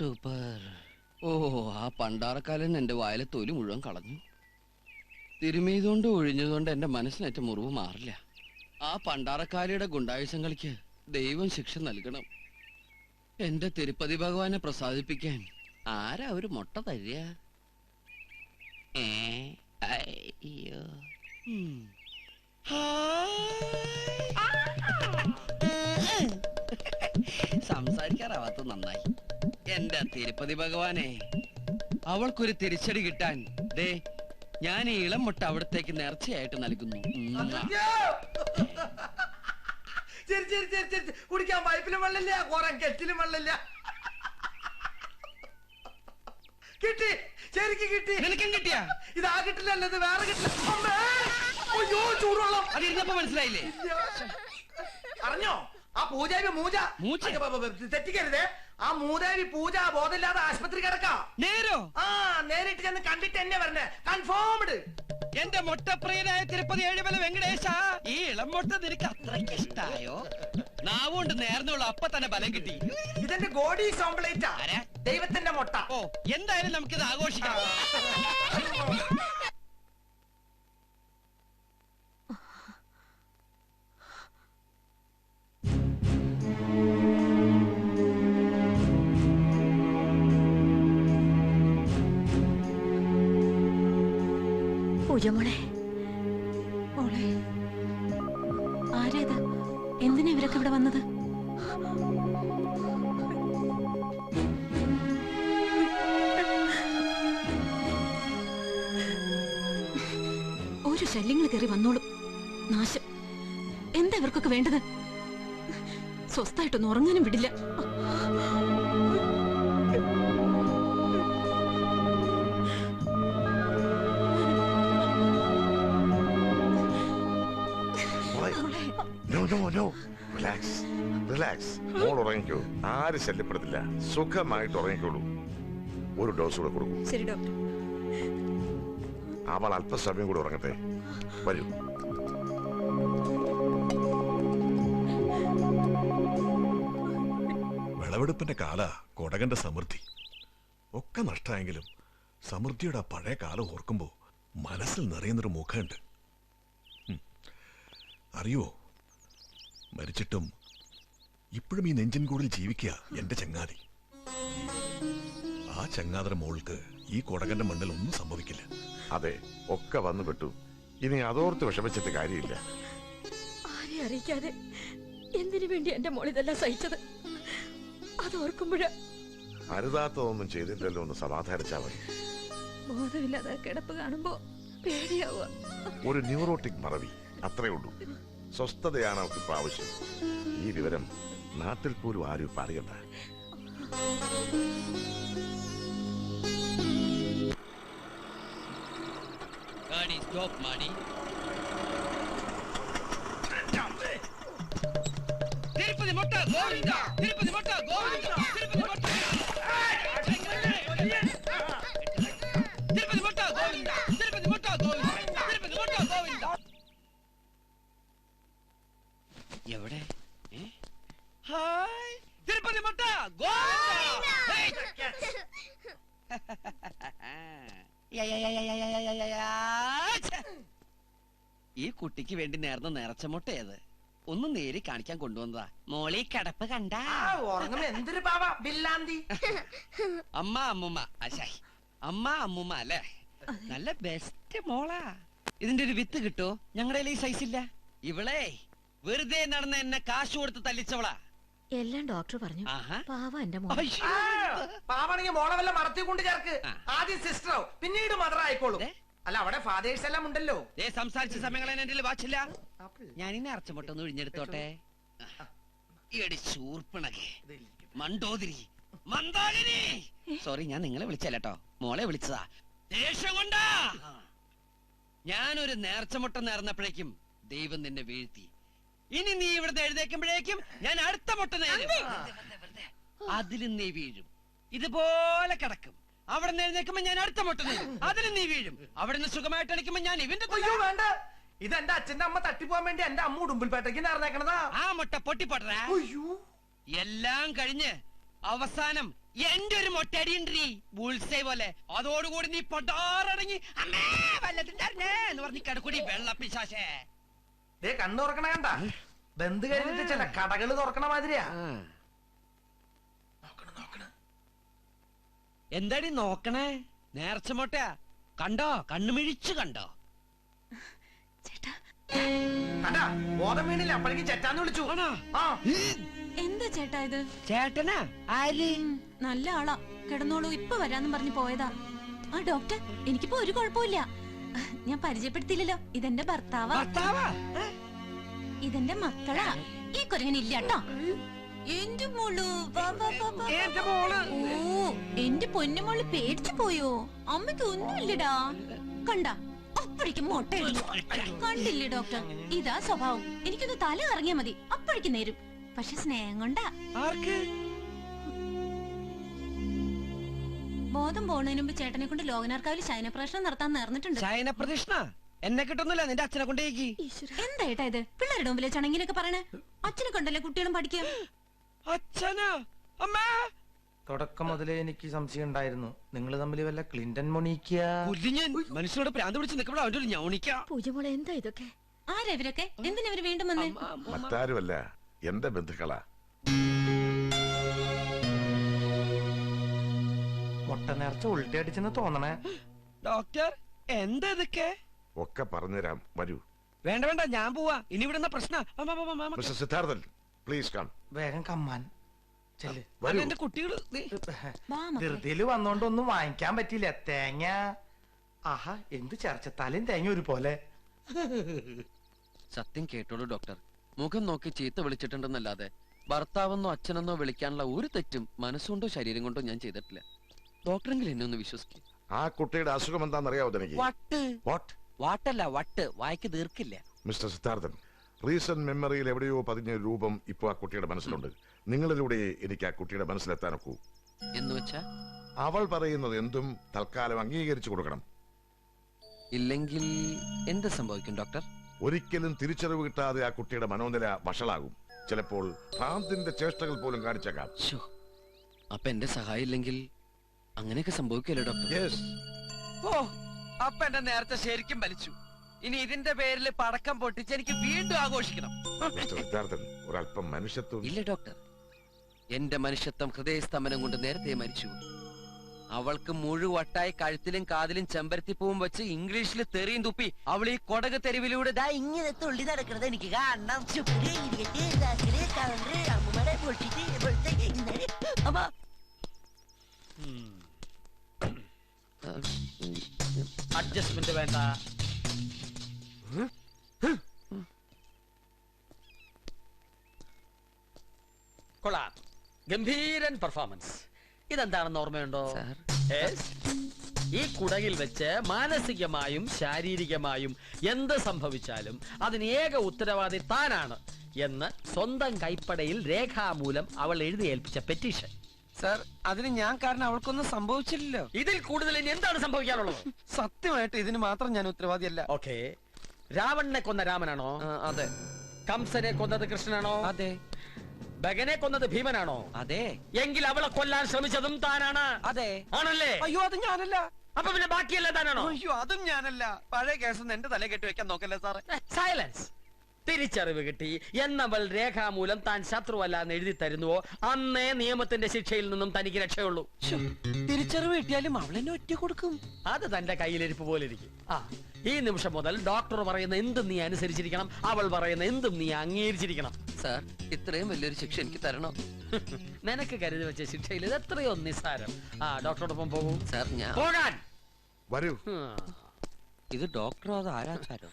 Super ഓ ആ പണ്ടാറക്കാലൻ എന്റെ വായിലെ തൊലി മുഴുവൻ കളഞ്ഞു. തിരുമീതുകൊണ്ട് ഒഴിഞ്ഞതുകൊണ്ട് എന്റെ മനസ്സിനേറ്റ മുറിവ് മാറില്ല. ആ പണ്ടാറക്കാലിയുടെ ഗുണ്ടായുസങ്ങൾക്ക് ദൈവം ശിക്ഷ നൽകണം. എന്റെ തിരുപ്പതി ഭഗവാനെ പ്രസാദിപ്പിക്കാൻ ആരാ ഒരു മുട്ട തരിക? അയ്യോ. സംസാരിക്കാറാവാത്ത നന്നായി. എന്റെ തിരുപ്പതി ഭഗവാനെ അവൾക്കൊരു തിരിച്ചടി കിട്ടാൻ ദേ ഞാൻ ഈ ഇളം മുട്ട അവിടത്തേക്ക് നേർച്ചയായിട്ട് നൽകുന്നു. കുടിക്കാൻ പൈപ്പിലും വെള്ളമില്ല കുറെ കെറ്റിലും വെള്ളമില്ല. കിട്ടി ശരിക്കും കിട്ടി. നിനക്കും കിട്ടിയാ? ഇതാ കിട്ടില്ലല്ലോ ഇത് വേറെ കിട്ടില്ല! അയ്യോ ചൂടുവെള്ളം. അത് ഇരുന്നപ്പോ മനസ്സിലായില്ലേ? അറിഞ്ഞോ? ആ പൂജാരി മൂജ. മൂജ? അയ്യോ, ബ- ബ- തെറ്റിക്കരുതേ. ആ മൂദേവി പൂജ ബോധമില്ലാതെ ആശുപത്രി കിടക്കാ. നേരോ? ആ നേരിട്ട് ചെന്ന് കണ്ടിട്ട് എന്നെ വരണേ. കൺഫേംഡ് എന്റെ മൊട്ടപ്രിയനായ തിരുപ്പതി ഏഴുമല വെങ്കടേശ ഈ ഇളം മൊട്ട നിനക്ക് അത്രയ്ക്ക് ഇഷ്ടായോ? നാവുകൊണ്ട് നേർന്നുള്ള അപ്പൊ തന്നെ ബലം കിട്ടി. ഇതെന്റെ ഗോഡി സോംപ്ലേറ്റാ ആരാ? ദൈവത്തിന്റെ മുട്ട. ഓ എന്തായാലും നമുക്കിത് ആഘോഷിക്കാം. പൂജമോളെ മോളെ? ആരേത്? എന്തിനാ ഇവരൊക്കെ ഇവിടെ വന്നത്? ഒരു ശല്യങ്ങൾ കയറി വന്നോളും. നാശം. എന്താ ഇവർക്കൊക്കെ വേണ്ടത്? സ്വസ്ഥായിട്ടൊന്നും ഉറങ്ങാനും വിടില്ല. റിലാക്സ് റിലാക്സ് മോൾ ഉറങ്ങിക്കോ. ആര് ശല്യപ്പെടുത്തില്ല. സുഖമായിട്ട് ഉറങ്ങിക്കോളൂ. ഒരു ഡോസ് കൂടെ കൊടുക്കും. ശരി ഡോക്ടർ അവൾ അല്പസമയം കൂടെ ഉറങ്ങട്ടെ. വരൂ. വിളവെടുപ്പിന്റെ കാല കൊടകന്റെ സമൃദ്ധി. ഒക്കെ നഷ്ടമായെങ്കിലും സമൃദ്ധിയുടെ ആ പഴയ കാലം ഓർക്കുമ്പോ മനസ്സിൽ നിറയുന്നൊരു മുഖമുണ്ട്. ഉം. മരിച്ചിട്ടും ഇപ്പോഴും ഈ നെഞ്ചിൻ കൂടിൽ ജീവിക്കുക എന്റെ ചങ്ങാതി. ആ ചങ്ങാതര മോൾക്ക് ഈ കൊടകന്റെ മണ്ണിൽ ഒന്നും സംഭവിക്കില്ല. അതെ ഒക്കെ വന്നു പെട്ടു. ഇനി അതോർത്ത് വിഷമിച്ചിട്ട് കാര്യമില്ല. ആരെ അറിയിക്കാതെ എന്തിനു വേണ്ടി എന്റെ മോൾ ഇതെല്ലാം സഹിച്ചത്? അതോർക്കുമ്പോഴ അരുതാത്തതൊന്നും ചെയ്തില്ലല്ലോ ഒന്ന് സമാധാനിച്ചാ മതി. ബോധമില്ലാതെ കിടപ്പ് കാണുമ്പോ പേടിയാവുക. ഒരു ന്യൂറോട്ടിക് മറവി. അത്രേ ഉള്ളൂ. സ്വസ്ഥതയാണ് അവർക്ക് ഇപ്പൊ ആവശ്യം. ഈ വിവരം നാട്ടിൽ പോലും ആരും പറയണ്ട. ഗാഡി സ്റ്റോപ്പ് തിരുപ്പതി മുട്ട ഗോവിന്ദ തിരുപ്പതി ഈ കുട്ടിക്ക് വേണ്ടി നേർന്ന നേർച്ച മുട്ട ഏത്? ഒന്ന് നേരി കാണിക്കാൻ കൊണ്ടുവന്നതാ. മോളി കടപ്പ് കണ്ട. ആ ഉറങ്ങുന്ന എന്തൊരു പാവ ബില്ലാന്തി. അമ്മ അമ്മുമ്മ. അശായി അമ്മ അമ്മുമ്മ അല്ലേ? നല്ല ബെസ്റ്റ് മോളാ. ഇതിന്റെ ഒരു വിത്ത് കിട്ടോ? ഞങ്ങളുടെ ഈ സൈസ് ഇല്ല. ഇവളെ വെറുതെ നടന്ന എന്നെ കാശ് കൊടുത്ത് തല്ലിച്ചവളാ. എല്ലാം ഡോക്ടർ പറഞ്ഞു. ആഹാ. പാവ എന്റെ മോൾ. പാവാണെങ്കിൽ മോളെ വല്ല മറത്തി കൊണ്ട് ചേർക്ക് ആദ്യം സിസ്റ്ററോ പിന്നീട് മദർ ആയിക്കോളും. അല്ല അവിടെ ഫാദേഴ്സ് എല്ലാം ഉണ്ടല്ലോ. ഏ സംസാരിച്ച സമയങ്ങളെ എന്റെ വാച്ചില്ല. ഞാനിന്നെ അറച്ചമുട്ടൊന്ന് ഒഴിഞ്ഞെടുത്തോട്ടെ ശൂർപ്പിണകെ. മണ്ടോതിരി. മന്ദാകിനി. സോറി ഞാൻ നിങ്ങളെ വിളിച്ചല്ലോ മോളെ വിളിച്ചതാ. ദേഷ്യം കൊണ്ടാ ഞാനൊരു നേർച്ചമുട്ട നേർന്നപ്പോഴേക്കും ദൈവം നിന്നെ വീഴ്ത്തി. ഇനി നീ ഇവിടുന്ന് എഴുതേക്കുമ്പോഴേക്കും ഞാൻ അടുത്ത മുട്ട നേരും. അതിലും നീ വീഴും. ഇതുപോലെ കിടക്കും. അവിടെ നിന്ന് എഴുന്നേക്കുമ്പോ ഞാൻ അടുത്ത മുട്ടുന്നു അതിന് നീ വീഴും. അവിടെ നിന്ന് സുഖമായിട്ട് അടിക്കുമ്പോ ഞാൻ ഇവന്റെ അയ്യോ വേണ്ട. ഇത് എന്റെ അച്ഛന്റെ അമ്മ തട്ടിപ്പോവാൻ വേണ്ടി എന്റെ അമ്മ ഉടുമ്പിൽപേട്ടയ്ക്ക് നടന്നേക്കണതാ ആ മുട്ട പൊട്ടിപ്പൊട്ടറ അയ്യോ. എല്ലാം കഴിഞ്ഞ് അവസാനം എന്റെ ഒരു മൊട്ടടിയുണ്ടീ ബുൾസൈ പോലെ. അതോടുകൂടി നീ പൊട്ടാറടങ്ങി അമ്മേ വല്ലത്തിന്റെ എന്ന് പറഞ്ഞ് കിടക്കൂടി വെള്ളപ്പിശാശേ. ദേ കണ്ണു തുറക്കണ കണ്ട. ബന്ധു കഴിഞ്ഞിട്ട് ചില കടകൾ തുറക്കണ മാതിരിയാ നോക്കണ് നോക്കണ് എന്താടി നോക്കണേ? നേർച്ച മോട്ട കണ്ടോ? കണ്ണുമിഴിച്ചു കണ്ടോ? ചേട്ടാ. കണ്ടാ? ബോധം വീണില്ല. അപ്പോഴേക്കും ചേട്ടാന്ന് വിളിച്ചു. ആണോ? ആ. എന്താ ചേട്ടാ ഇത്? ചേട്ടനാ? ആര്? ഉം, നല്ല ആളാ. കിടന്നോളൂ. ഇപ്പൊ വരാന്നും പറഞ്ഞു പോയതാ. ആ ഡോക്ടർ എനിക്കിപ്പോ ഒരു കുഴപ്പമില്ല ഞാൻ പരിചയപ്പെടുത്തില്ലല്ലോ ഇതെന്റെ ഭർത്താവാ. ഭർത്താവാ? ഏ? ഇതെന്റെ മക്കളാ. ഈ കുരങ്ങനില്ല കേട്ടോ. എന്റെ മോളു. എന്റെ മോൾ. ഓ എന്റെ പൊന്നുമോൾ പേടിച്ചു പോയോ? അമ്മയ്ക്ക് ഒന്നുമില്ലടാ. കണ്ട അപ്പോഴേക്കും മുട്ട. കണ്ടില്ലേ ഡോക്ടർ? ഇതാ സ്വഭാവം. എനിക്കൊന്ന് തല ഇറങ്ങിയാ മതി. അപ്പോഴേക്കും നേരും. പക്ഷെ സ്നേഹം കൊണ്ടാ. ബോധം പോണതിന് മുമ്പ് ചേട്ടനെ കൊണ്ട് ലോകനാർക്കാവിൽ ശയനപ്രശ്നം നടത്താൻ നേർന്നിട്ടുണ്ട്. എന്നെ കിട്ടുന്നില്ല നിന്റെ അച്ഛനെ കൊണ്ടേക്ക്. എന്താ ഏട്ടാ ഇത്? പിള്ളേരുടെ മുമ്പിലെ ചണങ്ങിനൊക്കെ പറയണേ. അച്ഛനെ കൊണ്ടല്ലേ കുട്ടികളും പഠിക്കുക? അച്ഛനാ അമ്മേ. തുടക്കം മുതലേ എനിക്ക് സംശയം ഉണ്ടായിരുന്നു. നിങ്ങൾ തമ്മിൽ വല്ല ക്ലിന്റൺ മൊണീക്കിയ? പുല്ലിഞ്ഞൻ മനുഷ്യനോട് പ്രാന്ത് പിടിച്ച് നിൽക്കുമ്പോൾ അവന്റെ ഒരു ഞൗണിക്കാം. പൂജമോളെ എന്താ ഇതൊക്കെ? ആരാ ഇവരൊക്കെ എന്തിനാ ഇവർ വീണ്ടും വന്നേ? മറ്റാരുമല്ല എന്റെ ബന്ധുക്കളാ. മുട്ട നേർച്ച ഉൾട്ടി അടിച്ചെന്ന് തോന്നണേ. ഡോക്ടർ എന്താ ഇതൊക്കെ? ഒക്കെ പറഞ്ഞുതരാം. വരൂ. വേണ്ട വേണ്ട ഞാൻ പോവാ. ഇനി ഇവിടുന്ന പ്രശ്ന. Siddharthan please come. വേഗം കമ്മാൻ. ചെല്ല്. എന്റെ കുട്ടികൾ വന്നോണ്ട് ഒന്നും വാങ്ങിക്കാൻ പറ്റില്ല. തേങ്ങ. ആഹാ എന്ത് ചർച്ച തലയും തേങ്ങ ഒരു പോലെ സത്യം കേട്ടോളൂ ഡോക്ടർ. മുഖം നോക്കി ചീത്ത വിളിച്ചിട്ടുണ്ടെന്നല്ലാതെ ഭർത്താവെന്നോ അച്ഛനെന്നോ വിളിക്കാനുള്ള ഒരു തെറ്റും മനസ്സുകൊണ്ടോ ശരീരം കൊണ്ടോ ഞാൻ ചെയ്തിട്ടില്ല. ഡോക്ടറെങ്കിലും എന്നെ ഒന്ന് വിശ്വസിക്കും. ആ കുട്ടിയുടെ അസുഖം എന്താണെന്നറിയാവോ തനിക്ക്? വട്ട്. വാട്ട് വാട്ടല്ല വട്ട്. വായിക്ക് തീർക്കില്ല മിസ്റ്റർ സിദ്ധാർത്ഥൻ റീസെന്റ് മെമ്മറിയിൽ എവിടെയോ പതിഞ്ഞ രൂപം ഇപ്പോൾ ആ കുട്ടിയുടെ മനസ്സിലുണ്ട്. നിങ്ങളിലൂടെ എനിക്ക് ആ കുട്ടിയുടെ മനസ്സിലെത്താനൊക്കൂ. എന്ന് വെച്ചാ? അവൾ പറയുന്നത് എന്തും തൽക്കാലം അംഗീകരിച്ചു കൊടുക്കണം. ഇല്ലെങ്കിൽ എന്ത് സംഭവിക്കും ഡോക്ടർ? ഒരിക്കലും തിരിച്ചറിവ് കിട്ടാതെ ആ കുട്ടിയുടെ മനോനില വഷളാകും. ചിലപ്പോൾ ഭ്രാന്തിന്റെ ചേഷ്ടകൾ പോലും കാണിച്ചേക്കാം. അപ്പൊ എന്റെ സഹായം ഇല്ലെങ്കിൽ അങ്ങനെയൊക്കെ സംഭവിക്കല്ലോ ഡോക്ടർ. യെസ് ഓ അപ്പൊ എന്റെ നേരത്തെ ശരിക്കും വലിച്ചു ഇനി ഇതിന്റെ പേരിൽ പടക്കം പൊട്ടിച്ച് എനിക്ക് വീണ്ടും ആഘോഷിക്കണം. മിസ്റ്റർ സിദ്ധാർത്ഥൻ ഒരല്പം മനുഷ്യത്വം ഇല്ല ഡോക്ടർ. എന്റെ മനുഷ്യത്വം ഹൃദയസ്തംഭനം കൊണ്ട് നേരത്തെ മരിച്ചു. അവൾക്ക് മുഴുവട്ടായി കഴുത്തിലും കാതിലും ചെമ്പരത്തിപ്പൂവും വെച്ച് ഇംഗ്ലീഷിൽ തെറിയും തുപ്പി അവൾ ഈ കൊടക് തെരുവിലൂടെ ദാ ഇങ്ങനെ തുള്ളി നടക്കുന്നത് എനിക്ക് കാണണം. വേണ്ട. കൊള്ളാം. ഗംഭീരൻ പെർഫോമൻസ് ഇതെന്താണെന്ന് ഓർമ്മയുണ്ടോ? സാർ. ഈ കുടകിൽ വെച്ച് മാനസികമായും ശാരീരികമായും എന്ത് സംഭവിച്ചാലും അതിന് ഏക ഉത്തരവാദി താനാണ് എന്ന് സ്വന്തം കൈപ്പടയിൽ രേഖാമൂലം അവൾ എഴുതി ഏൽപ്പിച്ച പെറ്റീഷൻ സർ അതിന് ഞാൻ കാരണം അവൾക്കൊന്നും സംഭവിച്ചില്ലല്ലോ. ഇതിൽ കൂടുതൽ ഇനി എന്താണ് സംഭവിക്കാനുള്ളത്? സത്യമായിട്ട് ഇതിന് മാത്രം ഞാൻ ഉത്തരവാദിയല്ല. ഓക്കെ. രാവണനെ കൊന്ന രാമനാണോ? അതെ. കംസനെ കൊന്നത് കൃഷ്ണനാണോ? അതെ. ബഗനെ കൊന്നത് ഭീമനാണോ? അതെ. എങ്കിൽ അവളെ കൊല്ലാൻ ശ്രമിച്ചതും താനാണ്. അതെ. ആണല്ലേ? അയ്യോ അത് ഞാനല്ല. അപ്പൊ പിന്നെ ബാക്കിയല്ല താനാണോ? അയ്യോ അതും ഞാനല്ല. പഴയ കേസൊന്നും എന്റെ തല കെട്ടി വെക്കാൻ നോക്കല്ലേ സാറേ? സൈലൻസ് തിരിച്ചറിവ് കിട്ടി. എന്നവൾ രേഖാമൂലം താൻ ശത്രുവല്ല എന്ന് എഴുതി തരുന്നുവോ? അന്നേ നിയമത്തിന്റെ ശിക്ഷയിൽ നിന്നും തനിക്ക് രക്ഷയുള്ളൂ. തിരിച്ചറിവ് കിട്ടിയാലും അവളെന്നെ ഒറ്റ കൊടുക്കും. അത് തന്റെ കയ്യിലിരിപ്പ് പോലെ ഇരിക്കും. ആ ഈ നിമിഷം മുതൽ ഡോക്ടർ പറയുന്ന എന്തും നീ അനുസരിച്ചിരിക്കണം. അവൾ പറയുന്ന എന്തും നീ അംഗീകരിച്ചിരിക്കണം. സാർ ഇത്രയും വലിയൊരു ശിക്ഷ എനിക്ക് തരണോ? നിനക്ക് കരുതി വെച്ച ശിക്ഷയിൽ ഇത് എത്രയോ നിസ്സാരം. ആ ഡോക്ടറോടൊപ്പം പോകും. സാർ ഞാൻ പോകാൻ! വരൂ. ഇത് ഡോക്ടറോ അത് ആരാച്ചാരോ.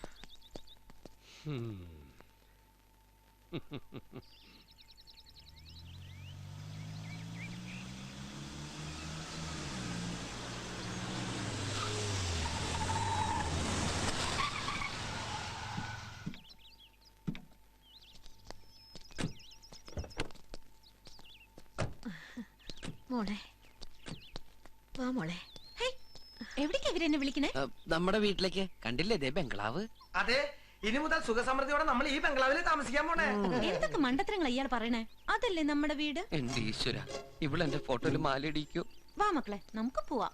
മോളെ. വാ മോളെ. ഹേയ്, എവിടേക്കാ ഇവരെന്നെ വിളിക്കണേ? നമ്മുടെ വീട്ടിലേക്ക്. കണ്ടില്ലേ ദേ ബംഗ്ലാവ്? അതെ. ഇനി മുതൽ സുഖസമൃദ്ധിയോടെ നമ്മൾ ഈ ബംഗ്ലാവിൽ താമസിക്കാൻ പോണേ. എന്തൊക്കെ മണ്ടത്തരങ്ങൾ ഇയാൾ പറയണേ? അതല്ലേ നമ്മുടെ വീട്? എന്റെ ഈശ്വര? ഇവിടെ എന്റെ ഫോട്ടോയിൽ മാലയിടിക്കൂ. വാ മക്കളെ നമുക്ക് പോവാം.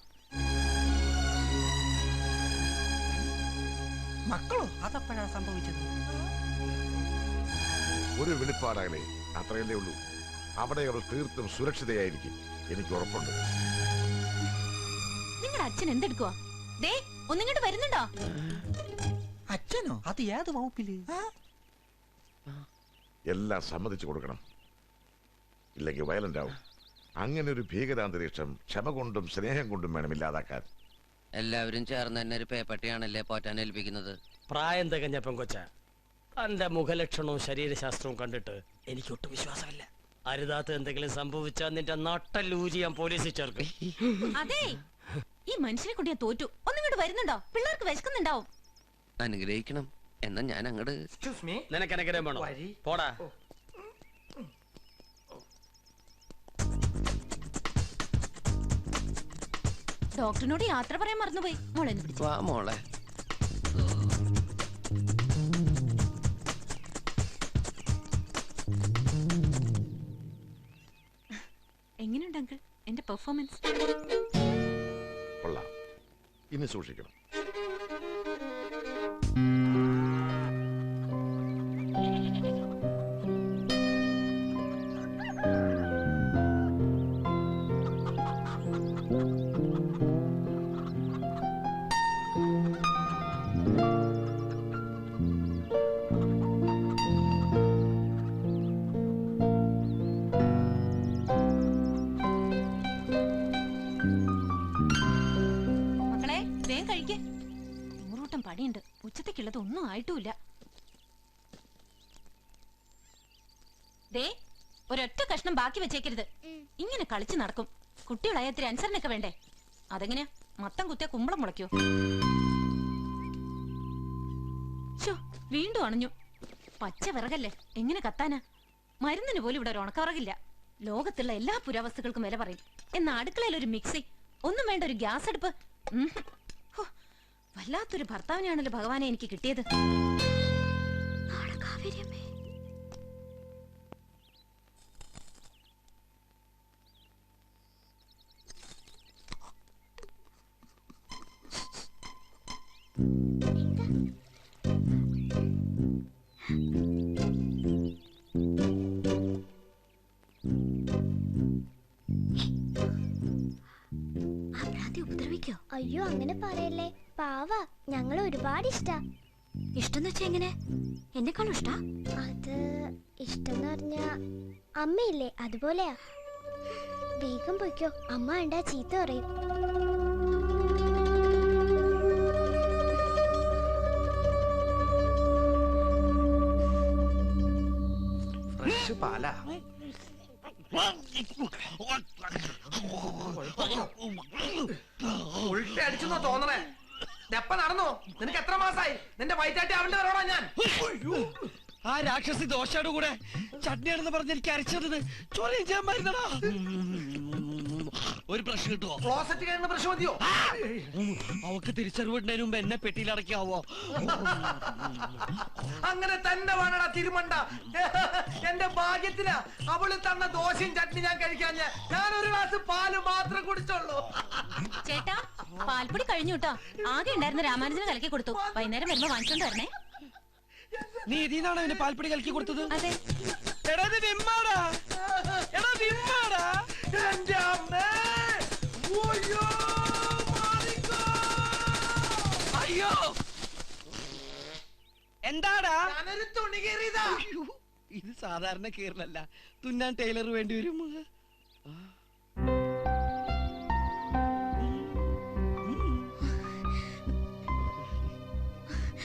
മക്കളോ അതപ്പോഴാ സംഭവിച്ചത്? ഒരു വെളിപ്പാടാകലേ അത്രയല്ലേ ഉള്ളൂ. അവിടെ അവൾ തീർത്തും സുരക്ഷിതയായിരിക്കും. എനിക്ക് ഉറപ്പുണ്ട്. നിങ്ങളുടെ അച്ഛൻ എന്തെടുക്കുവാ? ദേ ഒന്നിങ്ങോട്ട് വരുന്നുണ്ടോ? അച്ഛനോ? അത് ഏത് വകുപ്പിൽ? എല്ലാം സമ്മതിച്ചു കൊടുക്കണം. ഇല്ലെങ്കിൽ വയലന്റ് ആവും അങ്ങനെ ഒരു ഭീകരാന്തരീക്ഷം ക്ഷമ കൊണ്ടും സ്നേഹം കൊണ്ടും വേണം ഇല്ലാതാക്കാൻ. എല്ലാവരും ചേർന്ന് തന്നെ ഒരു പേപ്പട്ടിയാണല്ലേ പോറ്റാൻ ഏൽപ്പിക്കുന്നത്? പ്രായം തികഞ്ഞ പെങ്കൊച്ച തന്റെ മുഖലക്ഷണവും ശരീരശാസ്ത്രവും കണ്ടിട്ട് എനിക്ക് ഒട്ടും വിശ്വാസമില്ല. അരുതാത്ത എന്തെങ്കിലും സംഭവിച്ചാൽ നിന്റെ നട്ടല്ലൂരി ഞാൻ പോലീസിൽ ചേർക്കും. അതെ ഈ മനുഷ്യനെ കൊണ്ട് തോറ്റു. ഒന്നും ഒന്നിങ്ങോട്ട് വരുന്നുണ്ടോ? പിള്ളേർക്ക് വിശക്കുന്നുണ്ടാവും. അനുഗ്രഹിക്കണം. എന്നാ ഞാൻ അങ്ങട് നിനക്ക് അനുഗ്രഹം വേണോ. പോടാ. ഡോക്ടറിനോട് യാത്ര പറയാൻ മറന്നുപോയി. മോളെ വാ മോളെ. എങ്ങനെയുണ്ട് അങ്കിൾ? എന്റെ പെർഫോമൻസ് കൊള്ളാം. ഇനി സൂക്ഷിക്കണം. മക്കളെ ഉച്ചത്തേക്കുള്ളത് ഒന്നും ആയിട്ടുമില്ല. ദേ ഒരൊറ്റ കഷ്ണം ബാക്കി വെച്ചേക്കരുത്. ഇങ്ങനെ കളിച്ചു നടക്കും. കുട്ടികളായ ഇത്തിരി അനുസരണൊക്കെ വേണ്ടേ? അതെങ്ങനെയാ? മത്തം കുത്തിയ കുമ്പളം മുളയ്ക്കോ? വീണ്ടും അണഞ്ഞു. പച്ച വിറകല്ലേ? എങ്ങനെ കത്താനാ? മരുന്നിന് പോലും ഇവിടെ ഒരു ഉണക്കവിറകില്ല. ലോകത്തുള്ള എല്ലാ പുരാവസ്തുക്കൾക്കും വില പറയും. എന്നാ അടുക്കളയിൽ ഒരു മിക്സി ഒന്നും വേണ്ട ഒരു ഗ്യാസ് അടുപ്പ് വല്ലാത്തൊരു ഭർത്താവിനെയാണല്ലോ ഭഗവാനെ എനിക്ക് കിട്ടിയത്. അയ്യോ അങ്ങനെ പറയല്ലേ. പാവ ഞങ്ങൾ ഒരുപാട് ഇഷ്ടാ ഇഷ്ടം വെച്ചാ എങ്ങനെ എന്നെക്കാളും ഇഷ്ടാ അത് ഇഷ്ടം എന്ന് പറഞ്ഞ അമ്മയില്ലേ അതുപോലെയാ വേഗം പോയിക്കോ അമ്മ ഉണ്ടാ ചീത്ത പറയും ഫ്രഷ് പാലാ ഉൾട്ടി അടിച്ചെന്നോ തോന്നണേ എപ്പ നടന്നോ? നിനക്ക് എത്ര മാസായി? നിന്റെ വൈറ്റാട്ടി അവളുടെ വരോടാ ഞാൻ. ആ രാക്ഷസി ദോശയുടെ കൂടെ ചട്നിയാണെന്ന് പറഞ്ഞ് എനിക്ക് അരച്ചത് ചോദ്യം ചെയ്യാൻ മരുന്നടാ. ഒരു പ്രശ്നം കിട്ടുമോ ക്ലോസറ്റ് കഴിഞ്ഞ പ്രശ്നം മതിയോ? അവക്ക് തിരിച്ചറിവിടുന്നതിന് മുമ്പ് എന്നെ പെട്ടിയിൽ അടക്കാവോ അങ്ങനെ തന്നെ വേണടാ തിരുമണ്ട. എന്റെ ഭാഗ്യത്തിനാ അവൾ തന്ന ദോശയും ചട്നി ഞാൻ കഴിക്കാൻ ഞാൻ ഒരു ഗ്ലാസ് പാൽ മാത്രം കുടിച്ചോളൂ. ചേട്ടാ പാൽപ്പൊടി കഴിഞ്ഞു കേട്ടോ. ആകെ ഉണ്ടായിരുന്ന രാമാനുജന് കലക്കി കൊടുത്തു. വൈകുന്നേരം വരുമ്പോ വാങ്ങിച്ചോണ്ട് വരണേ. നീ ഇതിനാണോ എന്റെ പാൽപ്പൊടി കലക്കി കൊടുത്തത്? അതെ. എടാ ഇത് വിമ്മാടാ. എടാ വിമ്മാടാ. എന്റെ അമ്മേ! എന്താടാ? ഞാനൊരു തുണി കീറിയതാ. അയ്യോ, ഇത് സാധാരണ കീറലല്ല. തുന്നാൻ ടൈലർ വേണ്ടി വരും. ആ.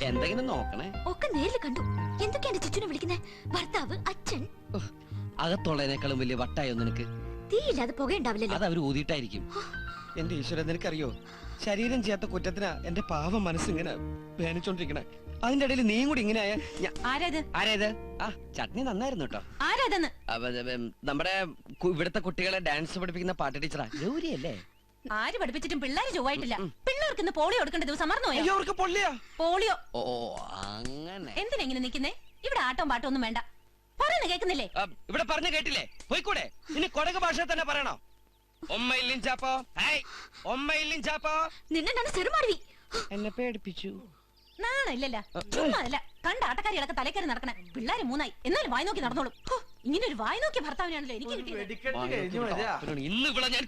എന്തെങ്കിലും നോക്കണേ. ഒക്കെ നേരിൽ കണ്ടു. എന്തൊക്കെയാണ് ചുറ്റിനെ വിളിക്കുന്നത് ഭർത്താവ് അച്ഛൻ. ഉഹ്, അകത്തുള്ളതിനേക്കാളും വലിയ വട്ടായോ നിനക്ക്? തീയില്ലാതെ പുകയുണ്ടാവില്ലല്ലോ. അത് അവർ ഊതിയിട്ടായിരിക്കും എന്റെ ഈശ്വരൻ നിനക്കറിയോ? ശരീരം ചെയ്യാത്ത കുറ്റത്തിനാ എന്റെ പാവം മനസ്സിങ്ങനെ വേനിച്ചോണ്ടിരിക്കണേ. അതിന്റെ ഇടയിൽ നീ കൂടി ഇങ്ങനെ ആയ ഞാ- ആരാത്? ആരേത്? ആ ചട്നി നന്നായിരുന്നു കേട്ടോ. ആരാതെന്ന്? നമ്മുടെ കു- ഇവിടുത്തെ കുട്ടികളെ ഡാൻസ് പഠിപ്പിക്കുന്ന പാട്ട് ടീച്ചറാ ഗൗരി അല്ലേ ആര് പഠിപ്പിച്ചിട്ടും പിള്ളേര് ചൊവ്വായിട്ടില്ല. പിള്ളേർക്ക് ഇന്ന് പോളിയോ എടുക്കേണ്ട ദിവസം മറന്നുപോയോ? അയ്യോ അവർക്ക് പൊള്ളിയാ. പോളിയോ? ഓ അങ്ങനെ. എന്തിനെങ്ങനെ നിക്കുന്നേ ഇവിടെ ആട്ടവും പാട്ടവും ഒന്നും വേണ്ട. പറയുന്ന കേൾക്കുന്നില്ലേ? ആ, ഇവിടെ പറഞ്ഞു കേട്ടില്ലേ? പോയിക്കൂടെ? ഇനി കൊടക് ഭാഷ തന്നെ പറയണോ? ഒമ്മയില്ലും ചാപ്പോ ഹായ് ഒമ്മയില്ലും നിന്നെ ഞാൻ ചെറുമാടി എന്നെ പേടിപ്പിച്ചു. നാണല്ലോ ചുമ്മാ കണ്ട ആട്ടക്കാരികളൊക്കെ തലക്കറി നടക്കണേ. പിള്ളേര് മൂന്നായി. എന്നാലും വായി നോക്കി നടന്നോളും. ഇങ്ങനെ ഒരു വായി നോക്കിയ ഭർത്താവിനാണല്ലോ എനിക്ക് കിട്ടിയത്. ഇന്ന് ഇവിടെ ഞാൻ.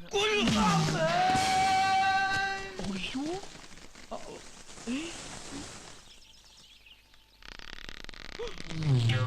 അയ്യോ.